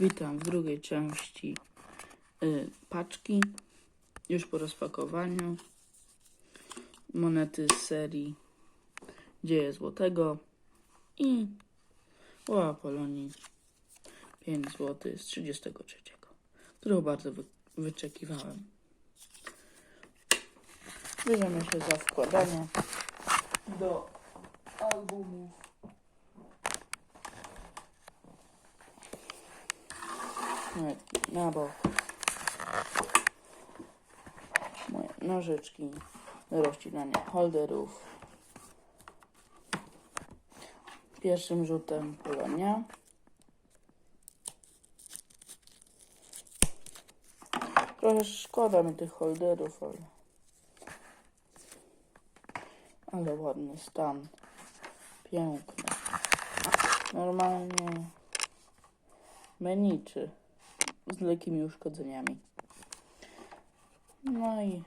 Witam w drugiej części y, paczki. Już po rozpakowaniu. Monety z serii Dzieje Złotego i Łoła Polonii 5 zł z 33, którego bardzo wy, wyczekiwałem. Bierzemy się za wkładanie do albumów. Na- na bok. Moje nożyczki do rozcinania holderów. Pierwszym rzutem Polonia. Trochę szkoda mi tych holderów, ale, ale ładny stan. Piękny. Normalnie meniczy z lekkimi uszkodzeniami. No i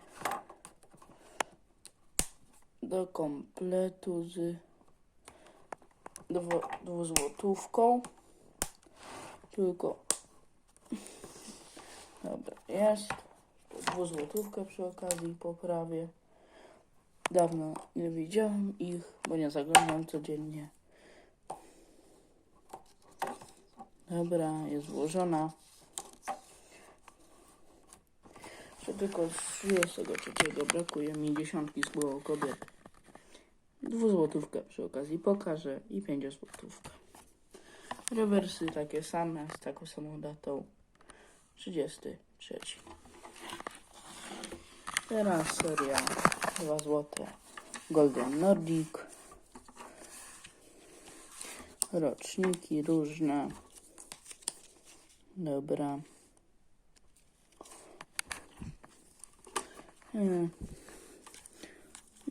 do kompletu z dwu, dwuzłotówką. Tylko dobra, jest. Dwuzłotówkę przy okazji poprawię. Dawno nie widziałem ich, bo nie zaglądam codziennie. Dobra, jest włożona. Że tylko z 33 brakuje mi dziesiątki z głową kobiety. Dwuzłotówkę przy okazji pokażę i pięciozłotówkę. Rewersy takie same, z taką samą datą. 33. Teraz seria 2 złote Golden Nordic. Roczniki różne. Dobra. E.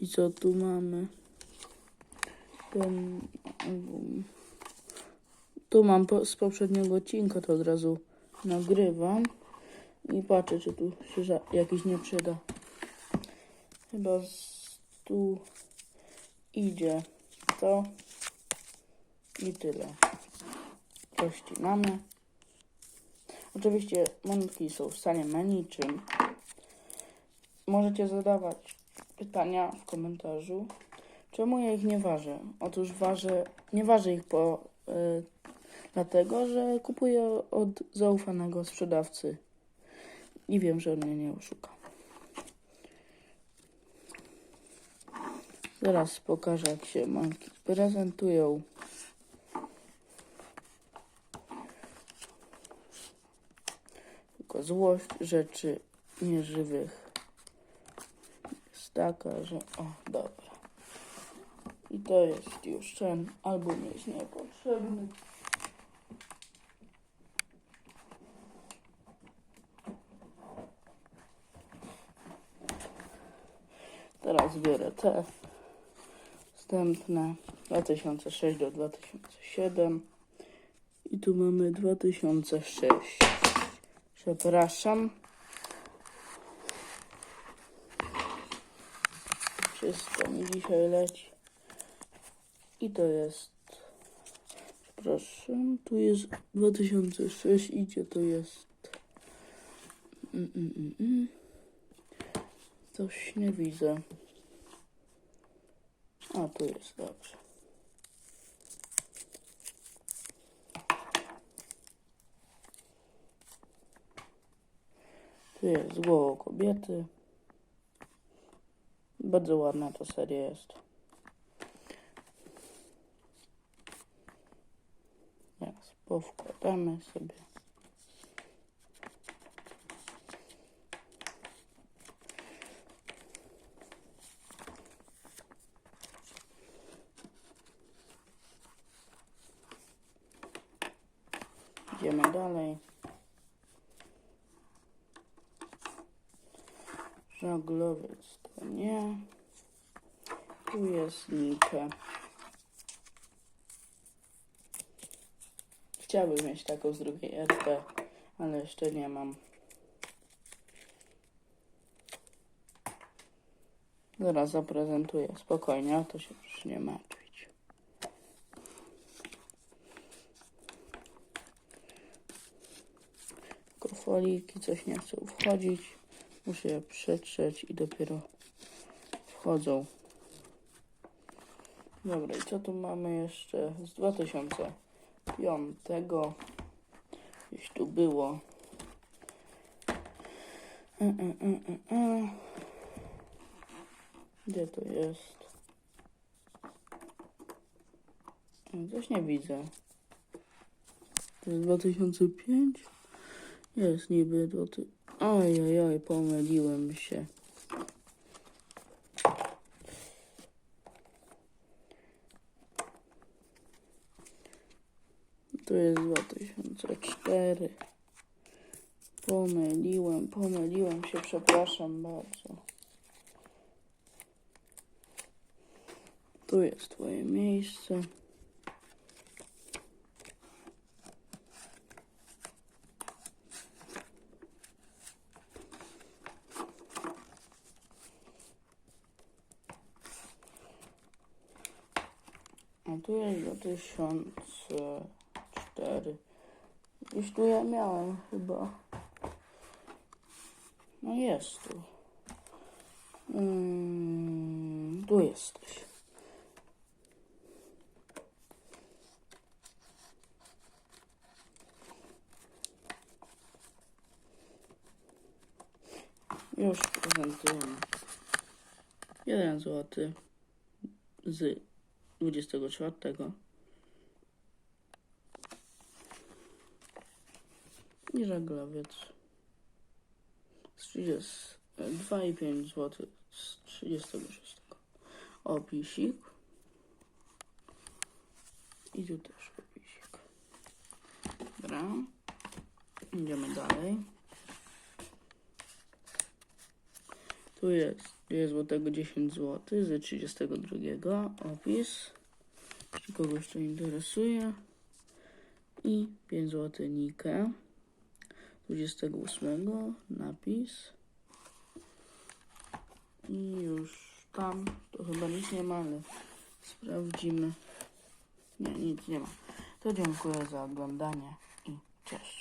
I co tu mamy? Ten. Tu mam po, z poprzedniego odcinka, to od razu nagrywam. I patrzę, czy tu się jakiś nie przyda. Chyba z, tu idzie to i tyle. Rozcinamy. Oczywiście monetki są w stanie meniczym. Możecie zadawać pytania w komentarzu. Czemu ja ich nie ważę? Otóż ważę, nie ważę ich po, y, dlatego, że kupuję od zaufanego sprzedawcy i wiem, że on mnie nie oszuka. Zaraz pokażę, jak się monetki prezentują. Tylko złość rzeczy nieżywych jest taka, że o, dobra. I to jest już ten album jest niepotrzebny. Teraz biorę te wstępne 2006 do 2007 i tu mamy 2006. Przepraszam. Wszystko mi dzisiaj leci. I to jest. Przepraszam, tu jest 2006 i gdzie to jest? Mm, mm, mm, mm. Coś nie widzę. A, tu jest dobrze. Tu jest głową kobiety. Bardzo ładna ta seria jest. Teraz powkładamy sobie. Idziemy dalej. Żaglowiec to nie. Tu jest Nike. Chciałbym mieć taką z drugiej RP, ale jeszcze nie mam. Zaraz zaprezentuję. Spokojnie, o to się już nie martwić. foliki, coś nie chcą wchodzić. Muszę je przetrzeć i dopiero wchodzą. Dobra, i co tu mamy jeszcze z 2005? Gdzieś tu było. E, e, e. Gdzie to jest? Coś nie widzę. To jest 2005? Jest niby 2000. Oj, oj, oj, pomyliłem się. To jest 2004. Pomyliłem, pomyliłem się, przepraszam bardzo. Tu jest twoje miejsce. A tu jest 2004. Gdzieś tu ja miałem chyba. No jest tu. Mm, tu jesteś. Już prezentujemy. Jeden złoty z 24. I żaglowiec z 30, 2,5 zł z 36. Opisik. I tu też opisik. Dobra. Idziemy dalej. Tu jest 2 złotego 10 zł z 32 opis. Jeśli kogoś to interesuje. I 5 zł Nikę. 28 napis. I już tam to chyba nic nie ma, ale sprawdzimy. Nie, nic nie ma. To dziękuję za oglądanie i cześć.